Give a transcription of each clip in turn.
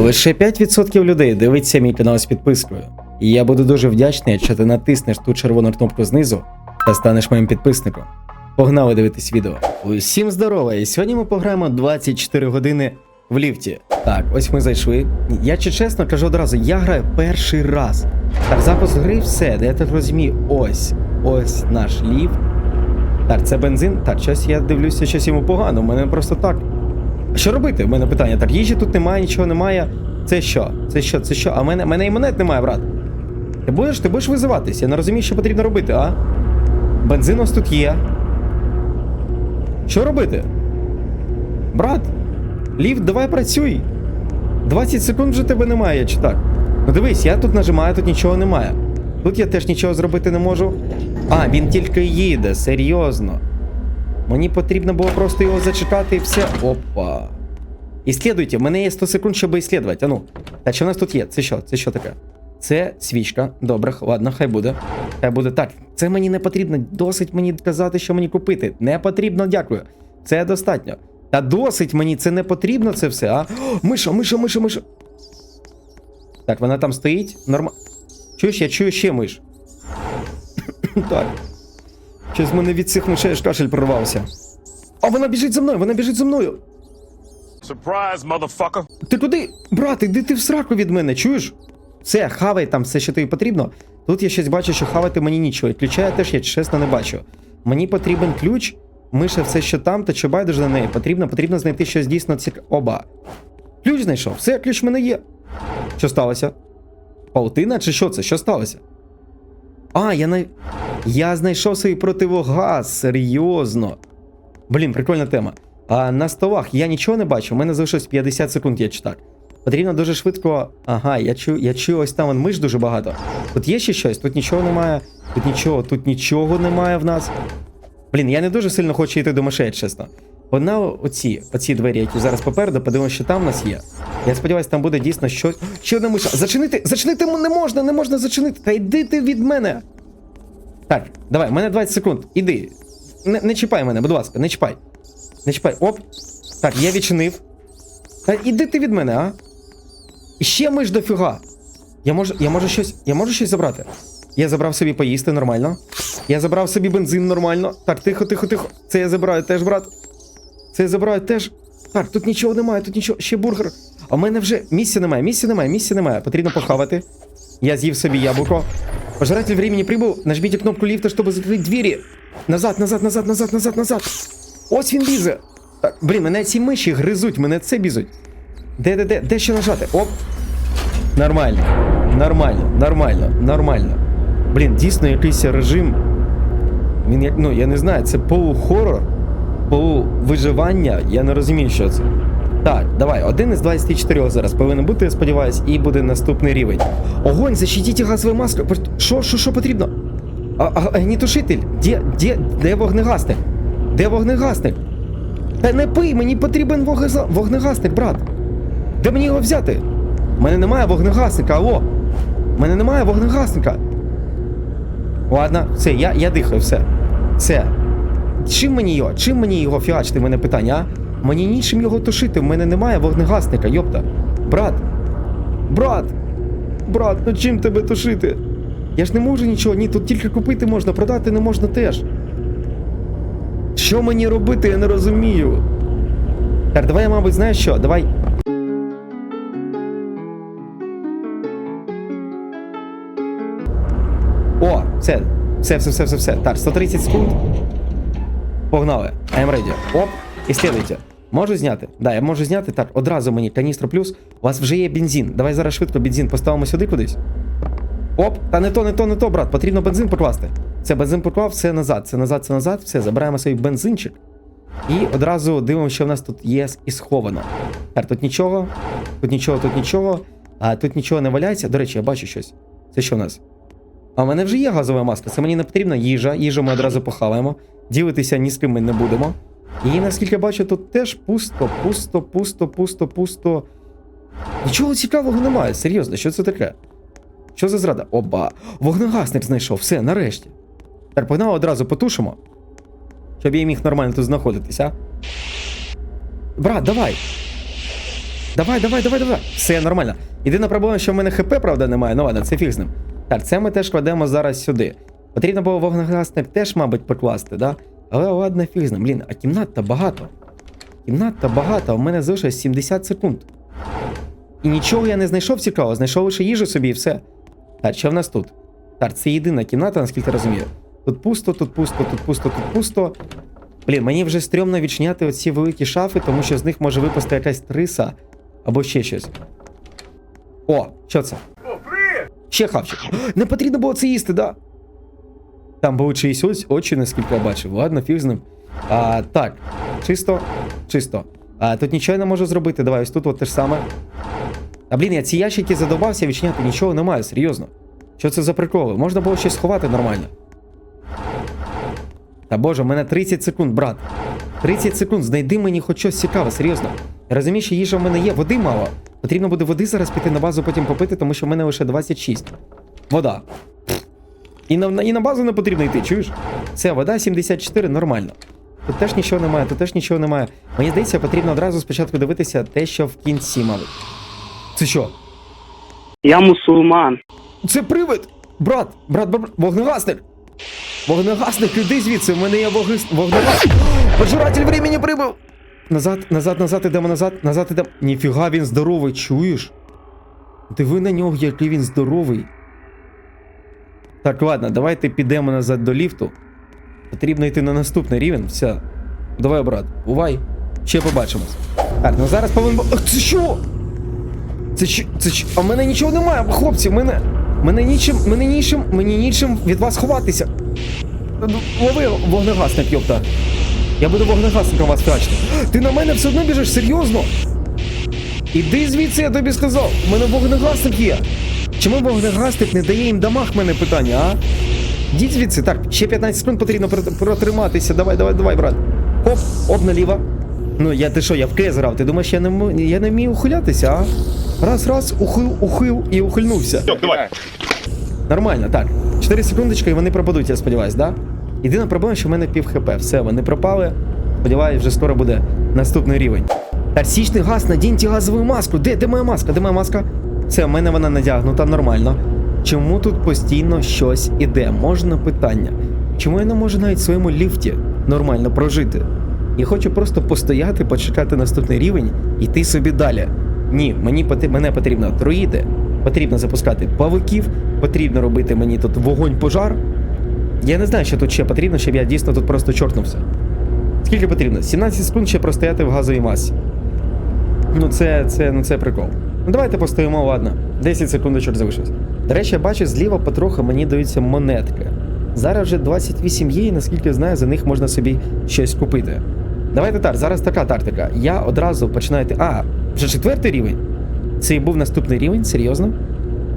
Лише 5% людей дивиться мій канал з підпискою. І я буду дуже вдячний, якщо ти натиснеш ту червону кнопку знизу та станеш моїм підписником. Погнали дивитись відео. Усім здорово! І сьогодні ми пограємо 24 години в ліфті. Так, ось ми зайшли. Я чи чесно кажу одразу, я граю перший раз. Так, запуск гри, все, де я так розумію, ось, ось наш ліфт. Так, це бензин. Так, щось я дивлюся, щось йому погано. У мене просто так. Що робити? У мене питання. Так, їжі тут немає, нічого немає. Це що? Це що? Це що? А в мене, мене і монет немає, брат. Ти будеш, ти будеш визиватись? Я не розумію, що потрібно робити, а? Бензин у нас тут є. Що робити? Брат, ліфт, давай працюй. 20 секунд вже тебе немає, чи так? Ну дивись, я тут нажимаю, тут нічого немає. Тут я теж нічого зробити не можу. А, він тільки їде, серйозно. Мені потрібно було просто його зачекати і все. Опа. Іслідуйте, в мене є 100 секунд, щоб іслідувати. А ну. Так, що в нас тут є? Це що? Це що таке? Це свічка. Добре, ладно, хай буде. Хай буде. Так, це мені не потрібно. Досить мені казати, що мені купити. Не потрібно, дякую. Це достатньо. Та досить мені це не потрібно, це все, а? Миша, миша, миша, миша. Так, вона там стоїть. Норма. Чуєш, я чую ще миш. так. Щось мене від цих мишей аж кашель прорвався. А вона біжить за мною, вона біжить за мною. Surprise, motherfucker. Ти куди? Брат, іди ти в сраку від мене, чуєш? Все, хавай там все, що тобі потрібно. Тут я щось бачу, що хавати мені нічого. І ключа я теж я чесно не бачу. Мені потрібен ключ, миша все, що там, та чи байдуже на неї. Потрібно, потрібно знайти щось дійсно цікаве. Оба. Ключ знайшов. Все, ключ в мене є. Що сталося? Паутина чи що це? Що сталося? А, я на... Я знайшов свій противогаз, серйозно. Блін, прикольна тема. А на столах я нічого не бачу, у мене залишилось 50 секунд, я читак. Потрібно дуже швидко. Ага, я чую, я чую ось там вон миш дуже багато. Тут є ще щось, тут нічого немає, тут нічого, тут нічого немає в нас. Блін, я не дуже сильно хочу йти до мишей, чесно. Одна оці, оці двері, які зараз попереду, подивимося, що там в нас є. Я сподіваюся, там буде дійсно щось. Ще одна миша. Зачинити! Зачинити не можна, не можна зачинити. Та йди ти від мене. Так, давай, в мене 20 секунд. Іди. Не, не чіпай мене, будь ласка, не чіпай. Не чіпай. Оп. Так, я відчинив. Та іди ти від мене, а? І ще миш дофіга. Я можу, я можу щось. Я можу щось забрати. Я забрав собі поїсти нормально. Я забрав собі бензин нормально. Так, тихо, тихо, тихо. Це я забираю теж, брат. Це я забираю теж. Так, тут нічого немає, тут нічого. Ще бургер. А в мене вже місця немає, місця немає, місця немає. Потрібно похавати. Я з'їв собі яблуко. Пожиратель времени прибыл. Нажмите кнопку лифта, чтобы закрыть двери. Назад, назад, назад, назад, назад, назад. Ось він лізе. Так, блін, мене ці миші гризуть, мене це бізуть. Де, де, де, де ще нажати? Оп. Нормально. Нормально, нормально, нормально. Блін, дійсно якийсь режим. Він як, ну, я не знаю, це полухорор, полувиживання. Я не розумію, що це. Так, давай, один із 24 зараз повинен бути, я сподіваюсь, і буде наступний рівень. Огонь, защитіть газовою маскою. Що, що, що потрібно? А, а, огнітушитель? Де, де, де вогнегасник? Де вогнегасник? Та не пий, мені потрібен вогнегасник, брат. Де мені його взяти? У мене немає вогнегасника, алло. У мене немає вогнегасника. Ладно, все, я, я дихаю, все. Все. Чим мені його? Чим мені його фіачити? В мене питання, а? Мені нічим його тушити, в мене немає вогнегасника, йопта. Брат. Брат. Брат, ну чим тебе тушити? Я ж не можу нічого, ні, тут тільки купити можна, продати не можна теж. Що мені робити, я не розумію. Так, давай я, мабуть, знаєш що? Давай. О, все, все, все, все, все, все. Так, 130 секунд. Погнали. I'm ready. Оп, і слідуйте. Можу зняти? Да, я можу зняти. Так, одразу мені каністра плюс. У вас вже є бензин. Давай зараз швидко бензин поставимо сюди кудись. Оп, та не то, не то, не то, брат. Потрібно бензин покласти. Це бензин поклав, все назад, це назад, це назад. Все, забираємо свій бензинчик. І одразу дивимося, що в нас тут є і сховано. Так, тут нічого, тут нічого, тут нічого. А тут нічого не валяється. До речі, я бачу щось. Це що в нас? А в мене вже є газова маска, це мені не потрібна їжа. Їжу ми одразу похаваємо. Ділитися ні з ким ми не будемо. І наскільки бачу, тут теж пусто, пусто, пусто, пусто, пусто. Нічого цікавого немає, серйозно, що це таке? Що за зрада? Оба! Вогнегасник знайшов, все, нарешті. Погнали одразу потушимо. Щоб я міг нормально тут знаходитися. Брат, давай! Давай, давай, давай, давай. Все нормально. Єдина проблема, що в мене ХП, правда, немає. Ну ладно, це фіг з ним. Так, це ми теж кладемо зараз сюди. Потрібно було вогнегасник теж, мабуть, покласти, да? Але ладно, фіг з ним. Блін, а кімнат-то багато. Кімнат-то багато, а в мене залишилось 70 секунд. І нічого я не знайшов цікавого, знайшов лише їжу собі і все. Так, що в нас тут? Так, це єдина кімната, наскільки розумію. Тут пусто, тут пусто, тут пусто, тут пусто. Блін, мені вже стрьомно відчиняти оці великі шафи, тому що з них може випасти якась триса або ще щось. О, що це? Ще хавчик. Не потрібно було це їсти, да? Там були чиїсь ось очі, наскільки я бачив. Ладно, фіг з ним. А, так, чисто, чисто. А, тут нічого я не можу зробити. Давай, ось тут от те ж саме. А блін, я ці ящики задовбався відчиняти, нічого немає, серйозно. Що це за приколи? Можна було щось сховати нормально. Та боже, в мене 30 секунд, брат. 30 секунд, знайди мені хоч щось цікаве, серйозно. Я розумію, що їжа в мене є, води мало. Потрібно буде води зараз піти на базу, потім попити, тому що в мене лише 26. Вода. І на, і на базу не потрібно йти, чуєш? Все, вода 74, нормально. Тут теж нічого немає, тут теж нічого немає. Мені здається, потрібно одразу спочатку дивитися те, що в кінці, мабуть. Це що? Я мусульман. Це привид! Брат, брат, брат, брат, вогнегасник! Вогнегасник, іди звідси, в мене є вогни... вогнегасник. Пожиратель времени прибув! Назад, назад, назад, ідемо назад, назад ідемо. Ніфіга він здоровий, чуєш? Диви на нього, який він здоровий. Так, ладно, давайте підемо назад до ліфту. Потрібно йти на наступний рівень. Все. Давай, брат, бувай. Ще побачимось. Так, ну зараз повинен. Ах, Це що? Це що? Це що? А в мене нічого немає, хлопці, в мене. Мене нічим, мене нічим, мені нічим від вас ховатися. Лови вогнегасник, йопта. Я буду вогнегасником вас втрачити. Ти на мене все одно біжиш, серйозно? Іди звідси, я тобі сказав. У мене вогнегасник є. Чому вогнегасник не дає їм дамаг, мене питання, а? Йдіть звідси, так, ще 15 секунд потрібно протриматися. Давай, давай, давай, брат. Оп, оп, наліво. Ну, я ти що, я в кез грав? Ти думаєш, я не, я не вмію ухилятися, а? Раз, раз, ухил, ухил і ухильнувся. Давай. Нормально, так. 4 секундочки і вони пропадуть, я сподіваюсь, да? Єдина проблема, що в мене пів хп. Все, вони пропали. Сподіваюсь, вже скоро буде наступний рівень. Тарсічний газ, надіньте газову маску. Де, де моя маска? Де моя маска? Все, в мене вона надягнута нормально. Чому тут постійно щось іде? Можна питання. Чому я не можу навіть в своєму ліфті нормально прожити? Я хочу просто постояти, почекати наступний рівень і йти собі далі. Ні, мені мене потрібно труїти, потрібно запускати павуків, потрібно робити мені тут вогонь пожар. Я не знаю, що тут ще потрібно, щоб я дійсно тут просто чортнувся. Скільки потрібно? 17 секунд ще простояти в газовій масі. Ну це, це, ну це прикол. Ну давайте постоїмо, ладно. 10 секундочок залишилось. До речі, я бачу, зліва потроху мені даються монетки. Зараз вже 28 є, і наскільки я знаю, за них можна собі щось купити. Давайте так, зараз така тактика. Я одразу починаю. А, вже четвертий рівень. Це і був наступний рівень, серйозно.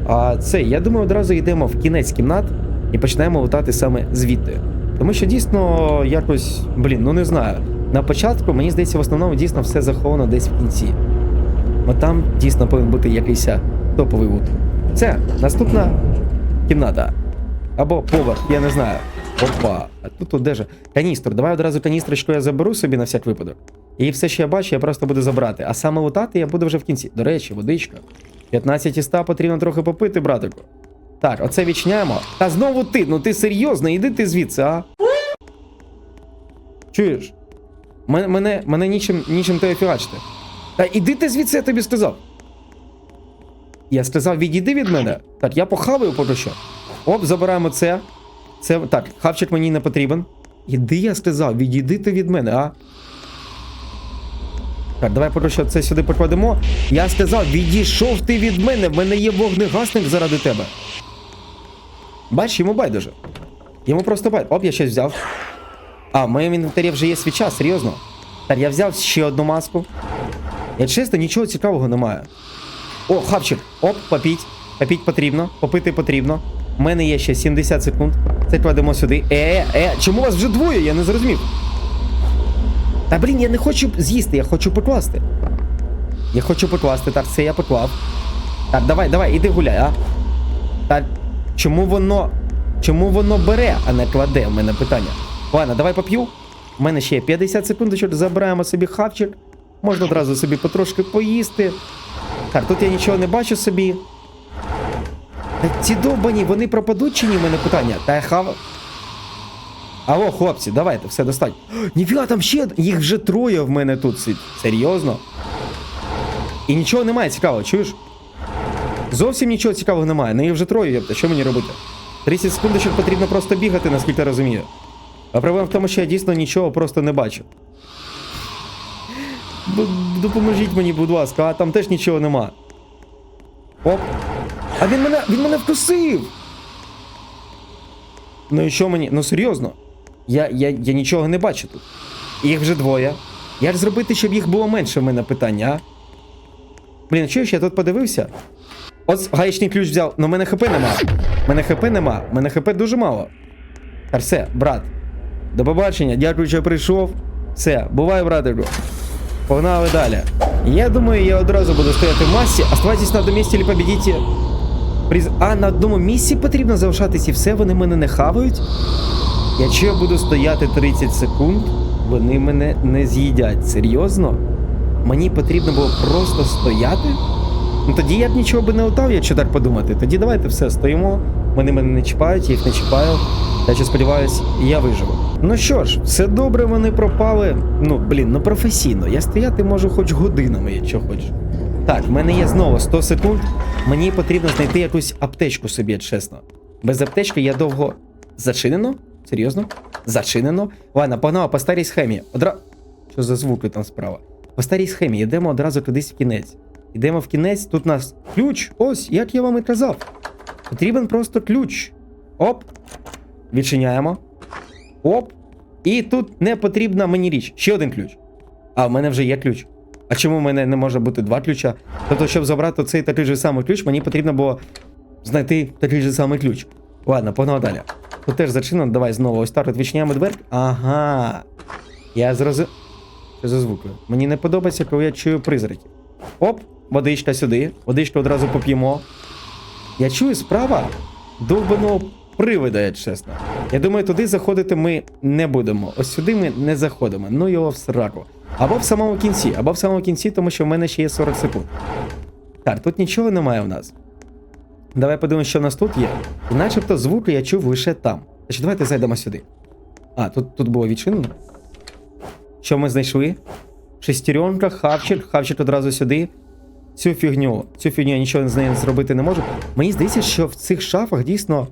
А це, я думаю, одразу йдемо в кінець кімнат і починаємо лутати саме звідти. Тому що дійсно якось, блін, ну не знаю. На початку, мені здається, в основному дійсно все заховано десь в кінці. От там дійсно повинен бути якийсь топовий лут. Це наступна кімната. Або поверх, я не знаю. Опа, а тут одежа. Каністр. Давай одразу каністрочку я заберу собі на всяк випадок. І все, що я бачу, я просто буду забрати. А саме лутати я буду вже в кінці. До речі, водичка. 15 із 100 потрібно трохи попити, братику. Так, оце відчиняємо. Та знову ти, ну ти серйозно, іди ти звідси, а? Чуєш? Мене, мене, мене нічим, нічим тебе фігачити. Та іди ти звідси, я тобі сказав. Я сказав, відійди від мене. Так, я похаваю поки що. Оп, забираємо це. Це так, хавчик мені не потрібен. Іди, я сказав, відійди ти від мене, а? Так, давай поки що це сюди покладемо. Я сказав, відійшов ти від мене, в мене є вогнегасник заради тебе. Бач, йому байдуже. Йому просто байдуже. Оп, я щось взяв. А, в моєму інвентарі вже є свіча, серйозно. Так, я взяв ще одну маску. Я чесно, нічого цікавого немає. О, хавчик. Оп, попіть. Попіть потрібно, попити потрібно. У мене є ще 70 секунд. Це кладемо сюди. Е, е, чому вас вже двоє? Я не зрозумів. Та блін, я не хочу з'їсти, я хочу покласти. Я хочу покласти. Так, це я поклав. Так, давай, давай, іди гуляй, а. Так, чому воно. Чому воно бере, а не кладе? У мене питання. Ладно, давай поп'ю. У мене ще є 50 секунд, забираємо собі хавчик. Можна одразу собі потрошки поїсти. Так, тут я нічого не бачу собі. Ці довбані, вони пропадуть чи ні? В мене питання. Та хав. Алло, хлопці, давайте, все достатньо. Ніфіга, там ще їх вже троє в мене тут. Серйозно? І нічого немає цікавого, чуєш? Зовсім нічого цікавого немає. Ну їх вже троє, єпта, що мені робити? 30 секундочок потрібно просто бігати, наскільки я розумію. А проблема в тому, що я дійсно нічого просто не бачу. Допоможіть мені, будь ласка, а там теж нічого нема. Оп. А він мене, він мене вкусив! Ну і що мені? Ну серйозно. Я, я, я нічого не бачу тут. Їх вже двоє. Як зробити, щоб їх було менше в мене питання, а? Блін, чуєш, я тут подивився. От гаєчний ключ взяв, но мене хп нема. Мене хп нема, мене хп дуже мало. Та все, брат. До побачення, дякую, що прийшов. Все, бувай, братику. Погнали далі. Я думаю, я одразу буду стояти в масі. Оставайтесь на одному місці или победите. Приз... А на одному місці потрібно залишатись і все, вони мене не хавають. Якщо я буду стояти 30 секунд, вони мене не з'їдять. Серйозно? Мені потрібно було просто стояти? Ну тоді я б нічого би не лутав, якщо так подумати. Тоді давайте все, стоїмо. Вони мене не чіпають, я їх не чіпаю. Я ще сподіваюсь, я виживу. Ну що ж, все добре, вони пропали. Ну, блін, ну професійно. Я стояти можу хоч годинами, якщо хочеш. Так, в мене є знову 100 секунд. Мені потрібно знайти якусь аптечку собі, чесно. Без аптечки я довго. Зачинено? Серйозно? Зачинено? Ладно, погнала по старій схемі. Одра. Що за звуки там справа? По старій схемі йдемо одразу кудись в кінець. Йдемо в кінець, тут у нас ключ. Ось, як я вам і казав. Потрібен просто ключ. Оп. Відчиняємо. Оп. І тут не потрібна мені річ. Ще один ключ. А в мене вже є ключ. А чому в мене не може бути два ключа? Тобто, щоб забрати цей такий же самий ключ, мені потрібно було знайти такий же самий ключ. Ладно, погнали далі. Тут теж зачинено, давай знову ось так відчиняємо двері. Ага. Я зрозумів. Що за звуки? Мені не подобається, коли я чую призраки. Оп, водичка сюди. Водичку одразу поп'ємо. Я чую справа довбаного привида, я чесно. Я думаю, туди заходити ми не будемо. Ось сюди ми не заходимо. Ну його в сраку. Або в самому кінці, або в самому кінці, тому що в мене ще є 40 секунд. Так, тут нічого немає в нас. Давай подивимось, що в нас тут є. І начебто звуки я чув лише там. Значить, давайте зайдемо сюди. А, тут, тут було відчинено. Що ми знайшли? Шестеренка, хавчик, хавчик одразу сюди. Цю фігню, цю фігню я нічого з нею зробити не можу. Мені здається, що в цих шафах дійсно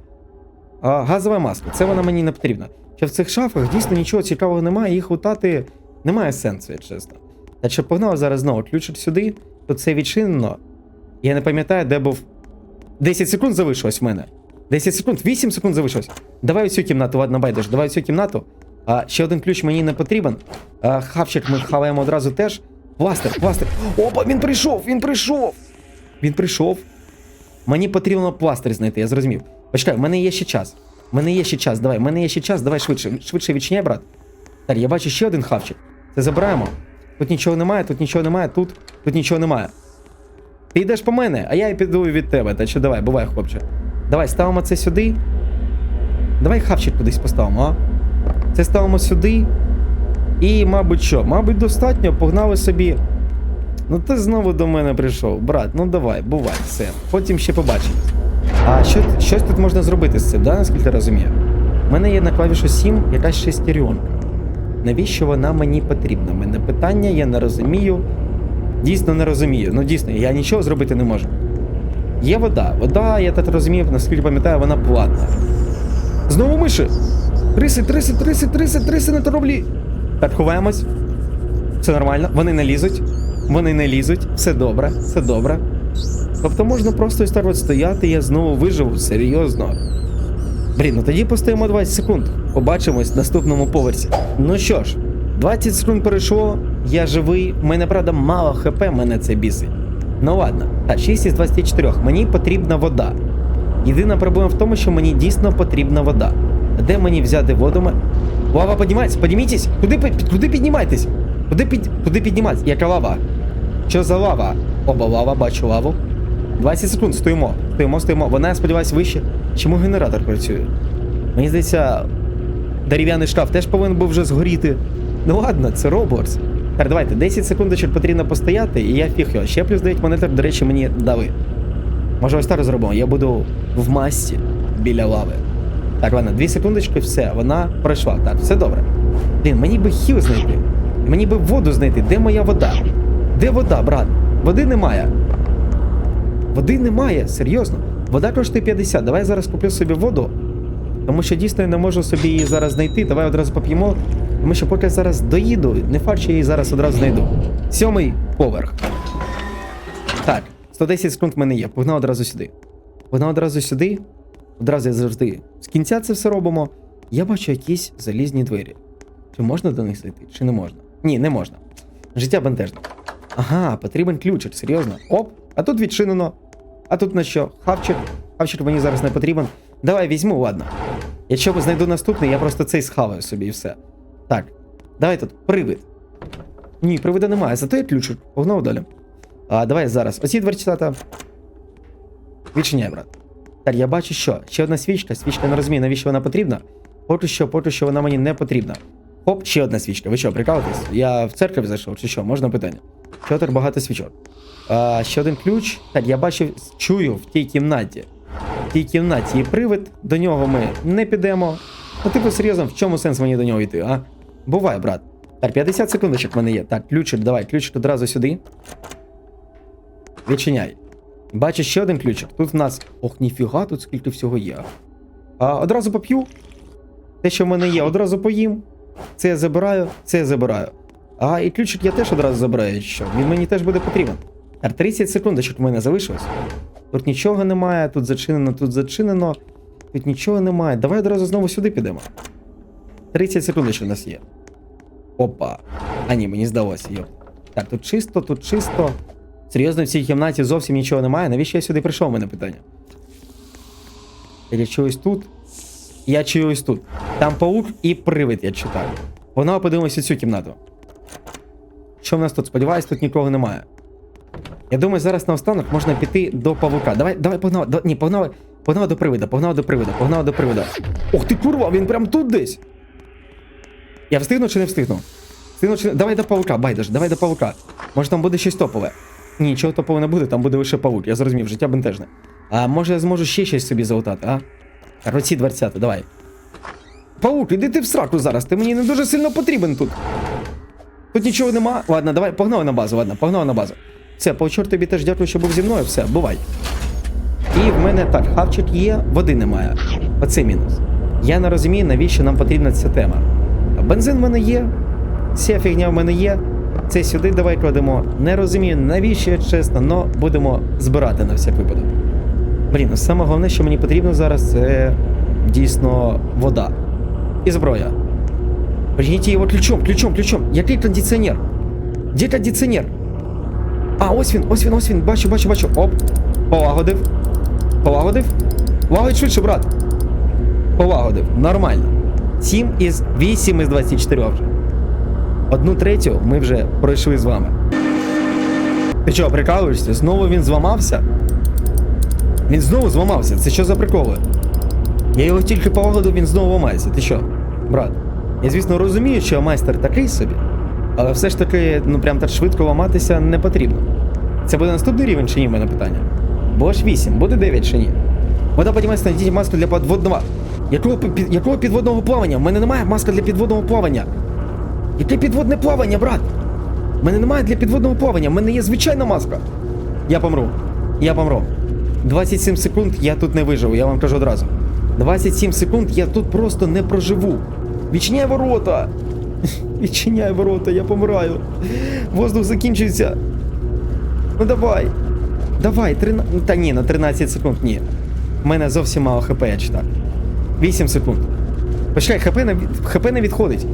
газова маска. Це вона мені не потрібна. Що в цих шафах дійсно нічого цікавого немає, їх лутати немає сенсу, якщо чесно. Так що погнали зараз знову ключик сюди, тут це відчинено. Я не пам'ятаю, де був. 10 секунд залишилось в мене. 10 секунд, 8 секунд залишилось. Давай оцю кімнату, ладно, байдеш, давай оцю кімнату. А, ще один ключ мені не потрібен. А, хавчик ми хаваємо одразу теж. Пластир, пластир. Опа, він прийшов, він прийшов. Він прийшов. Мені потрібно пластир знайти, я зрозумів. Почекай, в мене є ще час. В мене є ще час, давай, в мене є ще час, давай швидше. Швидше відчиняй, брат. Так, я бачу ще один хавчик. Це забираємо. Тут нічого немає, тут нічого немає, тут, тут нічого немає. Ти йдеш по мене, а я піду від тебе. Та що давай, бувай, хлопче. Давай, ставимо це сюди. Давай хавчик кудись поставимо, а? Це ставимо сюди. І, мабуть, що? Мабуть, достатньо, погнали собі. Ну ти знову до мене прийшов. Брат, ну давай, бувай, все. Потім ще побачимось. А що, щось тут можна зробити з цим, да, наскільки я розумію? У мене є на клавішу 7 якась шестеренка. Навіщо вона мені потрібна? Мене питання, я не розумію. Дійсно не розумію. Ну дійсно, я нічого зробити не можу. Є вода. Вода, я так розумів, наскільки пам'ятаю, вона платна. Знову миші! Триси, триси, триси, триси, триси на тороблі. Так, ховаємось. Все нормально, вони не лізуть. Вони не лізуть, все добре, все добре. Тобто можна просто ось так от стояти, я знову виживу, серйозно. Блін, ну тоді постоїмо 20 секунд. Побачимось в наступному поверсі. Ну що ж, 20 секунд пройшло, я живий. У мене, правда, мало хп, мене це бісить. Ну ладно, так, 6 із 24. Мені потрібна вода. Єдина проблема в тому, що мені дійсно потрібна вода. Де мені взяти воду? Лава, піднімайтесь, піднімітесь! Куди, куди піднімайтесь? Куди, під, куди підніматись? Яка лава? Що за лава? Оба лава, бачу лаву. 20 секунд, стоїмо. Стоїмо, стоїмо. Вона, я сподіваюся, вище. Чому генератор працює? Мені здається, дерев'яний шкаф теж повинен був вже згоріти. Ну ладно, це Роблокс. Так, давайте, 10 секундочок потрібно постояти, і я фіг його. Ще плюс 9 монеток, до речі, мені дали. Може ось так зробимо. Я буду в масті біля лави. Так, ладно, 2 секундочки, все, вона пройшла. Так, все добре. Блін, мені би хіл знайти. Мені би воду знайти. Де моя вода? Де вода, брат? Води немає. Води немає, серйозно. Вода коштує 50. Давай я зараз куплю собі воду. Тому що дійсно я не можу собі її зараз знайти. Давай одразу поп'ємо. Тому що поки я зараз доїду, не факт, що я її зараз одразу знайду. Сьомий поверх. Так, 110 секунд в мене є. Погнав одразу сюди. Погнав одразу сюди. Одразу я завжди з кінця це все робимо. Я бачу якісь залізні двері. Чи можна до них зайти, чи не можна? Ні, не можна. Життя бентежне. Ага, потрібен ключик, серйозно. Оп, а тут відчинено. А тут на що? Хавчик. Хавчик мені зараз не потрібен. Давай візьму, ладно. Якщо знайду наступний, я просто цей схаваю собі і все. Так, давай тут привид. Ні, привида немає, зато є ключик. Погнав далі. А, давай зараз. Оці дверцята. Відчиняй, брат. Так, я бачу, що ще одна свічка. Свічка не розумію, навіщо вона потрібна. Поки що, поки що вона мені не потрібна. Хоп, ще одна свічка. Ви що, прикалуєтесь? Я в церкву зайшов, чи що? Можна питання? Чого так багато свічок? А, ще один ключ. Так, я бачив, чую в тій кімнаті. В тій кімнаті є привид, до нього ми не підемо. Ну, типу, серйозно, в чому сенс мені до нього йти, а? Буває, брат. Так, 50 секундочок в мене є. Так, ключик, давай, ключик одразу сюди. Відчиняй. Бачиш ще один ключик. Тут в нас. Ох, ніфіга, тут скільки всього є. А, одразу поп'ю. Те, що в мене є, одразу поїм. Це я забираю, це я забираю. А, і ключик я теж одразу забираю, що він мені теж буде потрібен. Так, 30 секундочок в мене залишилось. Тут нічого немає, тут зачинено, тут зачинено. Тут нічого немає. Давай одразу знову сюди підемо. 30 секундочок у нас є. Опа. А ні, мені здалося, йоп. Так, тут чисто, тут чисто. Серйозно, в цій кімнаті зовсім нічого немає. Навіщо я сюди прийшов, у мене питання? Я чуюсь тут. Я чуюсь тут. Там паук і привид, я читаю. Вона подивимося цю кімнату. Що в нас тут? Сподіваюсь, тут нікого немає. Я думаю, зараз наостанок можна піти до павука. Давай, давай, погнали. До, ні, погнали. Погнали до привида, погнали до привида, погнали до привида. Ох ти курва, він прям тут десь. Я встигну чи не встигну? Встигну чи не... Давай до павука, байдаж, давай до павука. Може там буде щось топове. Ні, нічого топове не буде, там буде лише павук, я зрозумів, життя бентежне. А може я зможу ще щось собі залутати, а? Оці дверцята, давай. Паук, іди ти в сраку зараз, ти мені не дуже сильно потрібен тут. Тут нічого нема. Ладно, давай, погнали на базу, ладно, погнали на базу. Все, паучор тобі теж дякую, що був зі мною, все, бувай. І в мене так, хавчик є, води немає. Оце мінус. Я не розумію, навіщо нам потрібна ця тема. Бензин в мене є, вся фігня в мене є. Це сюди давай кладемо. Не розумію, навіщо, чесно, но будемо збирати на всяк випадок. Блін, саме головне, що мені потрібно зараз, це дійсно вода. І зброя. Пригните його ключом, ключом, ключом. Який кондиціонер? Де кондиціонер? А, ось він, ось він, ось він. Бачу, бачу, бачу. Оп. Полагодив. Полагодив. Лагодь швидше, брат. Полагодив. Нормально. 7 із 8 із 24 вже. Одну третю ми вже пройшли з вами. Ти чого, прикалуєшся? Знову він зламався? Він знову зламався. Це що за приколи? Я його тільки полагодив, він знову ламається. Ти що, брат? Я, звісно, розумію, що майстер такий собі, але все ж таки, ну прям так швидко ламатися не потрібно. Це буде наступний рівень чи ні, в мене питання? Було ж 8, буде 9 чи ні? Вода піднімається, знайдіть маску для підводного. Якого, під, якого підводного плавання? В мене немає маска для підводного плавання. Яке підводне плавання, брат? У мене немає для підводного плавання, в мене є звичайна маска. Я помру. Я помру. 27 секунд я тут не виживу, я вам кажу одразу. 27 секунд я тут просто не проживу. Відчиняй ворота! Відчиняй ворота, я помираю. Воздух закінчується. Ну давай. Давай, 13... Та ні, на 13 секунд ні. У мене зовсім мало хп, я читаю. 8 секунд. Почекай, хп не, хп не відходить.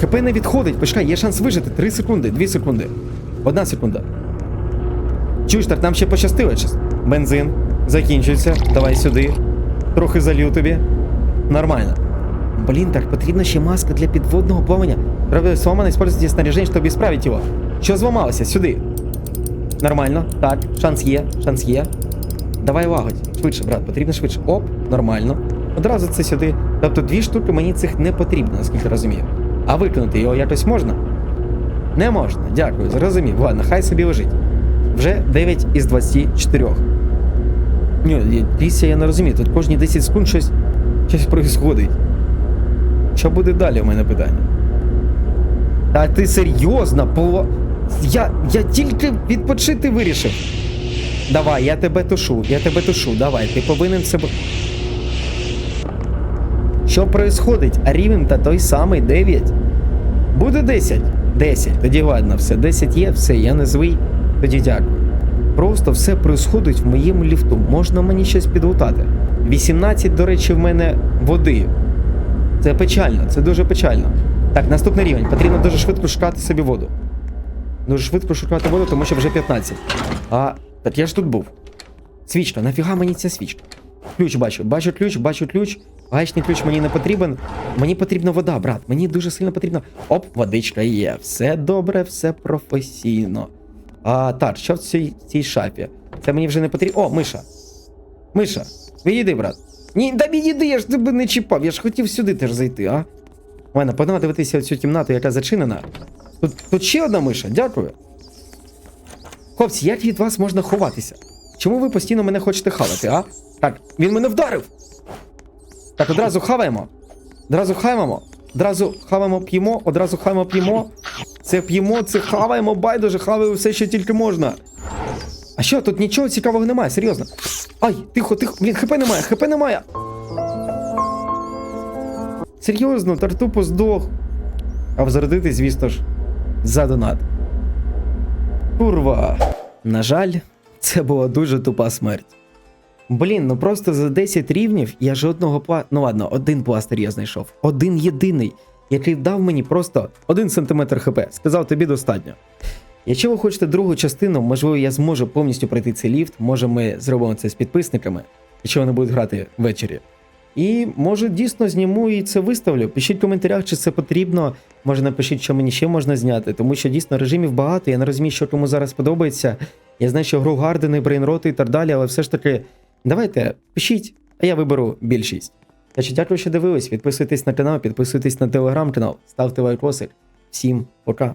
ХП не відходить. Почекай, є шанс вижити. 3 секунди, 2 секунди. Одна секунда. Чуєш, так нам ще пощастило щас. Бензин закінчується. Давай сюди. Трохи залью тобі. Нормально. Блін, так потрібна ще маска для підводного плавання. Треба сломано используйте снаряжение, щоб исправить його. Що зламалося? Сюди. Нормально. Так, шанс є, шанс є. Давай лагодь. Швидше, брат, потрібно швидше. Оп, нормально. Одразу це сюди. Тобто дві штуки мені цих не потрібно, наскільки розумію. А викинути його якось можна? Не можна, дякую, зрозумів. Ладно, хай собі лежить. Вже 9 із 24. Ні, Лісся, я не розумію, тут кожні 10 секунд щось, щось происходить. Що буде далі, у мене питання? Та ти серйозно, по... Я, я тільки відпочити вирішив. Давай, я тебе тушу, я тебе тушу, давай, ти повинен себе. Що происходить? А рівень та той самий 9. Буде 10. 10. Тоді ладно, все. 10 є, все, я не звий. Тоді дякую. Просто все происходить в моєму ліфту. Можна мені щось підготати. 18, до речі, в мене води. Це печально, це дуже печально. Так, наступний рівень. Потрібно дуже швидко шукати собі воду. Дуже швидко шукати воду, тому що вже 15. А, так я ж тут був. Свічка, нафіга мені ця свічка? Ключ бачу, бачу ключ, бачу ключ. Гаечний ключ мені не потрібен. Мені потрібна вода, брат. Мені дуже сильно потрібна. Оп, водичка є. Все добре, все професійно. А так, що в цій, цій шафі? Це мені вже не потрібно. О, миша. Миша, відійди, брат. Ні, да відійди, я ж тебе не чіпав. Я ж хотів сюди теж зайти, а? Ладно, погнали дивитися цю кімнату, яка зачинена. Тут, тут ще одна миша, дякую. Хлопці, як від вас можна ховатися? Чому ви постійно мене хочете хавати, а? Так, він мене вдарив. Так, одразу хаваємо. Одразу хаваємо. Одразу хаваємо, п'ємо, одразу хаваємо, п'ємо. Це п'ємо, це хаваємо, байдуже, хаваємо все, що тільки можна. А що, тут нічого цікавого немає, серйозно. Ай, тихо, тихо, блін, хп немає, хп немає. Серйозно, тартупо здох. А взродити, звісно ж, за донат. Курва. На жаль, це була дуже тупа смерть. Блін, ну просто за 10 рівнів я жодного пла... Ну ладно, один пластир я знайшов. Один єдиний, який дав мені просто 1 см хп. Сказав тобі достатньо. Якщо ви хочете другу частину, можливо, я зможу повністю пройти цей ліфт. Може, ми зробимо це з підписниками, якщо вони будуть грати ввечері. І може дійсно зніму і це виставлю. Пишіть в коментарях, чи це потрібно. Може напишіть, що мені ще можна зняти, тому що дійсно режимів багато. Я не розумію, що кому зараз подобається. Я знаю, що гру Гардени, брейнроти і так далі, але все ж таки, давайте пишіть, а я виберу більшість. Що дякую, що дивились. Підписуйтесь на канал, підписуйтесь на телеграм-канал, ставте лайкосик. Всім пока.